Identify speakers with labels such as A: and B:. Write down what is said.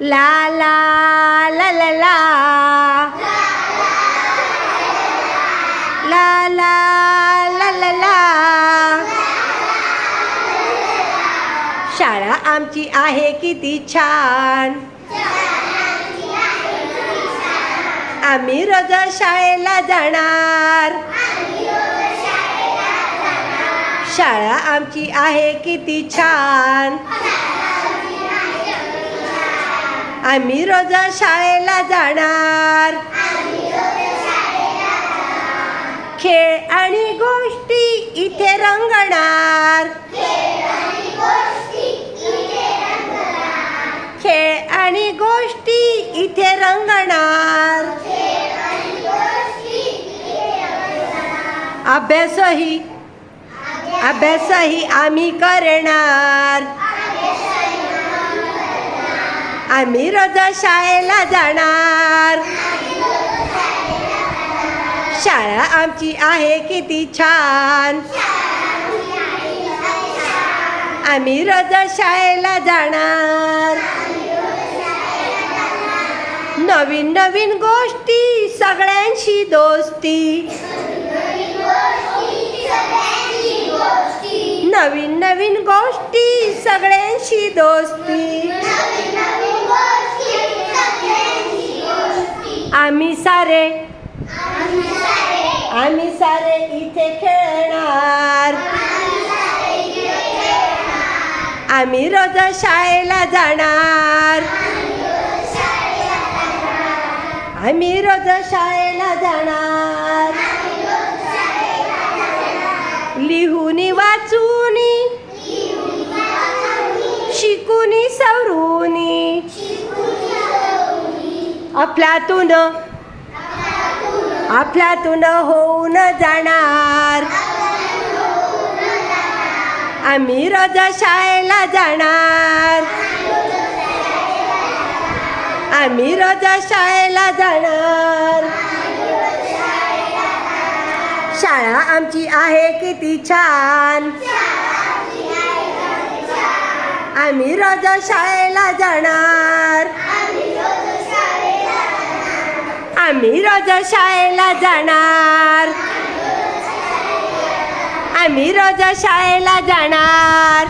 A: la la la la la la la la la la शाळा आमची आहे किती छान. आम्ही रोज शाळेला जाणार. शाळा आमची आहे किती छान. आम्ही रोज शाळेला जाणार. खेळ आणि गोष्टी इथे रंगणार. खेळ आणि गोष्टी इथे रंगणार. अभ्यासही अभ्यासही आम्ही करणार. आम्ही रोज शाळेला जाणार. शाळा आमची आहे किती छान. आम्ही रोज शाळेला जाणार. नवीन नवीन गोष्टी सगळ्यांशी दोस्ती. नवीन नवीन गोष्टी सगळ्यांशी दोस्ती. आम्ही सारे. आम्ही सारे. इथे खेळणार. आम्ही रोज शाळेला जाणार. आम्ही रोज शाळेला जाणार. लिहूनी वाचूनी शिकूनी सवरूनी. आपल्यातून आपल्यातून होऊन जाणार. आम्ही रोज शाळेला जाणार. आम्ही रोज शाळेला जाणार. शाळा आमची आहे किती छान. आम्ही रोज शाळेला जाणार. आम्ही रोज शाळेला जाणार. आम्ही रोज शाळेला जाणार.